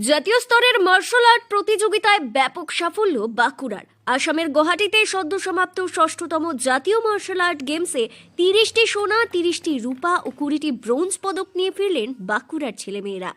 জাতীয় স্তরের martial art প্রতিযোগিতায় ব্যাপক সাফল্য বাঁকুড়ার। আসামের গুয়াহাটিতে সদ্য সমাপ্ত ষষ্ঠতম জাতীয় মার্শাল আর্ট গেমসে তিরিশটি সোনা, তিরিশটি রূপা ও কুড়িটি ব্রোঞ্জ পদক নিয়ে ফিরলেন বাঁকুড়ার ছেলেমেয়েরা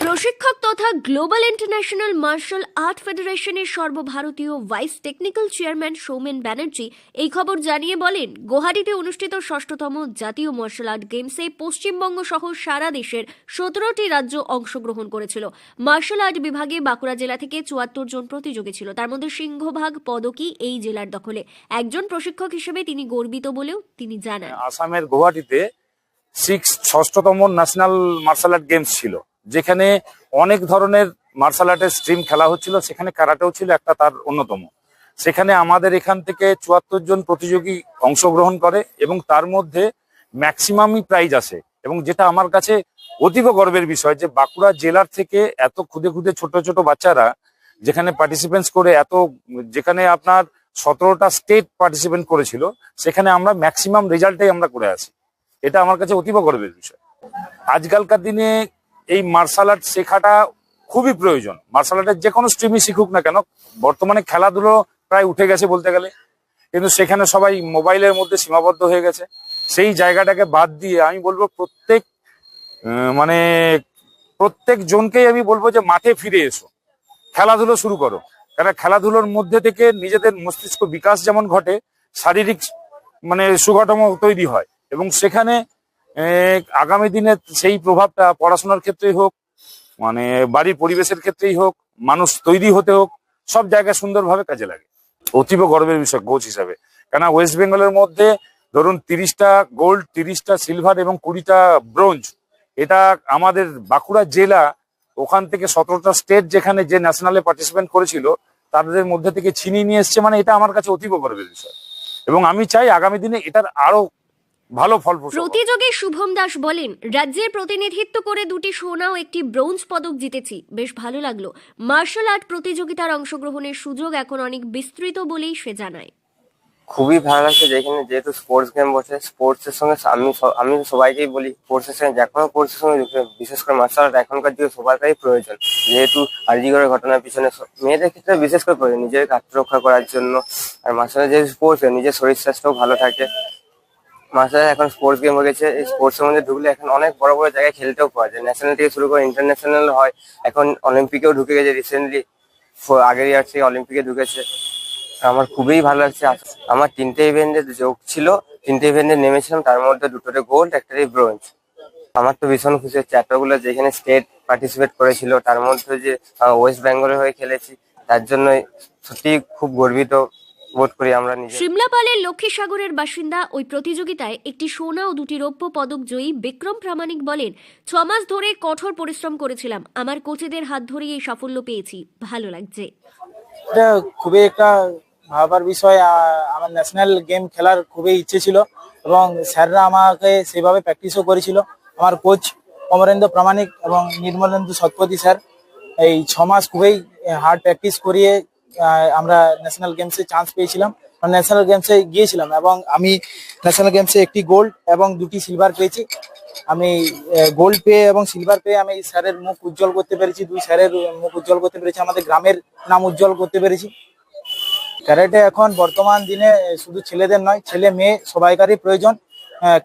প্রশিক্ষক তথা গ্লোবাল ইন্টারন্যাশনাল মার্শাল আর্ট ফেডারেশনের সর্বভারতীয় vice technical chairman Soumen Banerjee এই খবর জানিয়ে বলেন গুয়াহাটিতে অনুষ্ঠিত ষষ্ঠতম জাতীয় মার্শাল আর্ট গেমসে পশ্চিমবঙ্গ সহ সারা দেশের সতেরোটি রাজ্য অংশগ্রহণ করেছিল। মার্শাল আর্ট বিভাগে বাঁকুড়া জেলা থেকে চুয়াত্তর জন প্রতিযোগী ছিল। তার মধ্যে সিংহভাগ পদকই এই জেলার দখলে। একজন প্রশিক্ষক হিসেবে তিনি গর্বিত বলেও তিনি জানান। আসামের গুয়াহাটিতে সিক্স ষষ্ঠতম ন্যাশনাল মার্শাল আর্ট গেমস ছিল, যেখানে অনেক ধরনের মার্শাল আর্টের স্ট্রিম খেলা হচ্ছিল, সেখানে কারাটেও ছিল, একটা তার অন্যতম। সেখানে আমাদের এখান থেকে চুয়াত্তর জন প্রতিযোগী অংশগ্রহণ করে এবং তার মধ্যে ম্যাক্সিমামই প্রাইজ আসে। এবং যেটা আমার কাছে অতীব গর্বের বিষয় যে বাঁকুড়া জেলার থেকে এত খুদে খুদে ছোট ছোট বাচ্চারা যেখানে পার্টিসিপেন্টস করে এত, যেখানে আপনার সতেরোটা স্টেট পার্টিসিপেন্ট করেছিল, সেখানে আমরা ম্যাক্সিমাম রেজাল্টটাই আমরা করে আছি এটা আমার কাছে অতীব গর্বের বিষয়। আজকালকার দিনে এই মার্শাল আর্ট শেখাটা খুবই প্রয়োজন। মার্শাল আর্টের যে কোনো স্ট্রিমই শিখুক না কেন, বর্তমানে খেলাধুলো প্রায় উঠে গেছে বলতে গেলে। কিন্তু সেখানে সবাই মোবাইলের মধ্যে সীমাবদ্ধ হয়ে গেছে। সেই জায়গাটাকে বাদ দিয়ে আমি বলব প্রত্যেক মানে প্রত্যেক জনকেই আমি বলব যে মাঠে ফিরে এসো। খেলাধুলো শুরু করো। কেন খেলাধুলোর মধ্যে থেকে নিজেদের মস্তিষ্ক বিকাশ যেমন ঘটে, শারীরিক মানে সুগঠন তৈরি হয়। এবং সেখানে আগামী দিনে সেই প্রভাবটা পড়াশোনার ক্ষেত্রেই হোক মানে বাড়ির পরিবেশের ক্ষেত্রেই হোক, মানুষ তৈরি হতে হোক, সব জায়গায় সুন্দরভাবে কাজে লাগে। অতীব গর্বের বিষয়, কোচ হিসাবে। কেন ওয়েস্ট বেঙ্গলের মধ্যে ধরুন তিরিশটা গোল্ড, তিরিশটা সিলভার এবং কুড়িটা ব্রোঞ্জ। এটা আমাদের বাঁকুড়া জেলা, ওখান থেকে সতেরোটা স্টেট যেখানে যে ন্যাশনালে পার্টিসিপেন্ট করেছিল, তাদের মধ্যে থেকে ছিনিয়ে নিয়ে এসছে মানে এটা আমার কাছে অতীব গর্বের বিষয়। এবং আমি চাই আগামী দিনে এটার আরও ভালো ফল। প্রতিযোগী শুভম দাস বলেন রাজ্যের প্রতিনিধিত্ব করে দুটি সোনা ও একটি ব্রোঞ্জ পদক জিতেছি। বেশ ভালো লাগল। মার্শাল আর্ট প্রতিযোগিতার অংশগ্রহণের সুযোগ এখন অনেক বিস্তৃত বলেই সে জানায়। খুবই ভালো লাগছে যেখানে যেহেতু স্পোর্টস গেম বসে স্পোর্টস এর সঙ্গে আমি আমি সবাইকেই বলি স্পোর্টস এর সঙ্গে যে কোনো স্পোর্টস এর সঙ্গে যুক্ত, বিশেষ করে মার্শাল আর্ট এখনকার যুগে সবারই প্রয়োজন। যেহেতু আরজিগড়ের ঘটনার পিছনে মেয়েদের ক্ষেত্রে বিশেষ করে প্রয়োজন নিজের আত্মরক্ষা করার জন্য। আর মার্শাল আর্ট যেহেতু স্পোর্টস নিজের শরীর স্বাস্থ্যও ভালো থাকে। আর্ট এখন স্পোর্টস গেম হয়ে গেছে। এই স্পোর্টস এর মধ্যে ঢুকলে এখন অনেক বড় বড় জায়গায় খেলতেও পাওয়া যায়। ন্যাশনাল থেকে শুরু করে ইন্টারন্যাশনাল হয়। এখন অলিম্পিকেও ঢুকে গেছে রিসেন্টলি আগের ইয়ার থেকে অলিম্পিকে ঢুকেছে। আমার খুবই ভালো লাগছে। আমার তিনটে ইভেন্টে যোগ ছিল। তিনটে ইভেন্টে নেমেছিলাম। তার মধ্যে দুটোতে গোল্ড একটাতে ব্রোঞ্জ আমার তো ভীষণ খুশি হচ্ছে। এতগুলো যেখানে স্টেট পার্টিসিপেট করেছিল, তার মধ্যে যে ওয়েস্ট বেঙ্গলের হয়ে খেলেছি, তার জন্য সত্যি খুব গর্বিত। বোধ করি আমরা নিজে। সিমলাপালের লক্ষ্মীসাগরের বাসিন্দা ওই প্রতিযোগিতায় একটি সোনা ও দুটি রৌপ্য পদক জয়ী বিক্রম প্রামাণিক বলেন ছ মাস ধরে কঠোর পরিশ্রম করেছিলাম আমার কোচেদের হাত ধরেই এই সাফল্য পেয়েছি ভালো লাগছে। এটা খুবই একটা ভাবার বিষয় আ- আমার ন্যাশনাল গেম খেলার খুবই ইচ্ছে ছিল এবং স্যাররা আমাকে সেভাবে প্র্যাকটিসও করেছিল। আমার কোচ অমরেন্দ্র প্রামাণিক এবং নির্মলেন্দু শতপথী স্যার এই ছ মাস খুবই হার্ড প্র্যাকটিস করিয়ে আমরা ন্যাশনাল গেমসে চান্স পেয়েছিলাম। ন্যাশনাল গেমসে গিয়েছিলাম এবং আমি ন্যাশনাল গেমসে একটি গোল্ড এবং দুটি সিলভার পেয়েছি। আমি গোল্ড পেয়ে এবং সিলভার পেয়ে আমি স্যারের মুখ উজ্জ্বল করতে পেরেছি। দুই স্যারের মুখ উজ্জ্বল করতে পেরেছি। আমাদের গ্রামের নাম উজ্জ্বল করতে পেরেছি। ক্যারেটে এখন বর্তমান দিনে শুধু ছেলেদের নয়, ছেলে, মেয়ে সবাইকারই প্রয়োজন।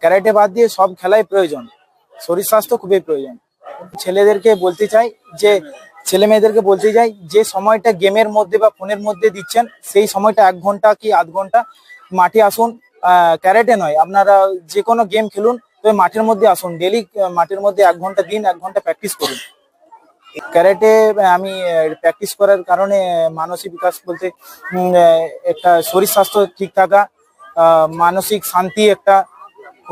ক্যারেটে বাদ দিয়ে সব খেলাই প্রয়োজন। শরীর স্বাস্থ্য খুবই প্রয়োজন। ছেলেদেরকে বলতে চাই যে ছেলে মেয়েদেরকে বলতে চাই যে সময়টা গেমের মধ্যে বা ফোনের মধ্যে দিচ্ছেন, সেই সময়টা এক ঘণ্টা কি আধ ঘণ্টা মাঠে আসুন ক্যারেটে নয়, আপনারা যে কোনো গেম খেলুন, তবে মাঠের মধ্যে আসুন ডেলি মাঠের মধ্যে এক ঘণ্টা দিন, এক ঘণ্টা প্র্যাকটিস করুন। ক্যারেটে আমি প্র্যাকটিস করার কারণে মানসিক বিকাশ বলতে একটা শরীর স্বাস্থ্য ঠিক থাকা মানসিক শান্তি একটা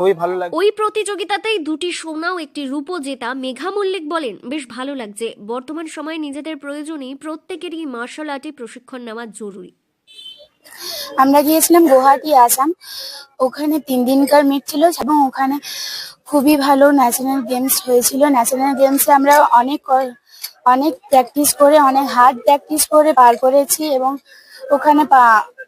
খুবই ভালো লাগে ওই প্রতিযোগিতাতেই দুটি সোনা ও একটি রূপো জেতা মেঘা মল্লিক বলেন বেশ ভালো লাগছে। বর্তমান সময়ে নিজেদের প্রয়োজনে প্রত্যেকেরই মার্শাল আর্টে প্রশিক্ষণ নেওয়া জরুরি। আমরা গিয়েছিলাম গুয়াহাটি আসাম। ওখানে তিন দিনকার মিট ছিল এবং ওখানে খুবই ভালো ন্যাশনাল গেমস হয়েছিল। ন্যাশনাল গেমসে আমরা অনেক অনেক প্র্যাকটিস করে অনেক হার্ড প্র্যাকটিস করে পার করেছি এবং ওখানে পা-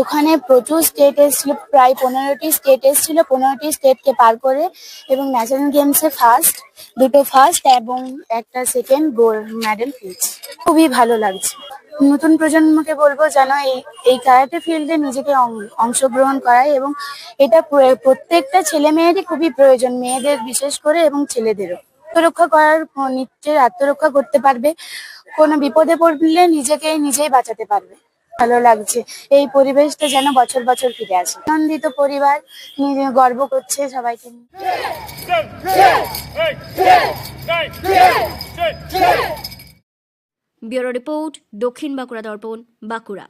ওখানে প্রচুর স্টেট এসেছিল, প্রায় পনেরোটি স্টেট এসেছিল। পনেরোটি স্টেটকে পার করে এবং ন্যাশনাল গেমসে ফার্স্ট দুটো ফার্স্ট এবং একটা সেকেন্ড গোল্ড মেডেল পেয়েছি। খুবই ভালো লাগছে। নতুন প্রজন্মকে বলব যেন এই এই ক্যারাটে ফিল্ডে নিজেকে অংশগ্রহণ করায় এবং এটা প্রত্যেকটা ছেলে মেয়েরই খুবই প্রয়োজন, মেয়েদের বিশেষ করে এবং ছেলেদেরও। আত্মরক্ষা করার নিজের আত্মরক্ষা করতে পারবে। কোনো বিপদে পড়লে নিজেকে নিজেই বাঁচাতে পারবে। ভালো লাগছে। এই পরিবেশটা যেন বছর বছর ফিরে আসে। আনন্দিত পরিবার নিজে গর্ব করছে সবাইকে। ব্যুরো রিপোর্ট দক্ষিণ বাঁকুড়া দর্পণ, বাঁকুড়া।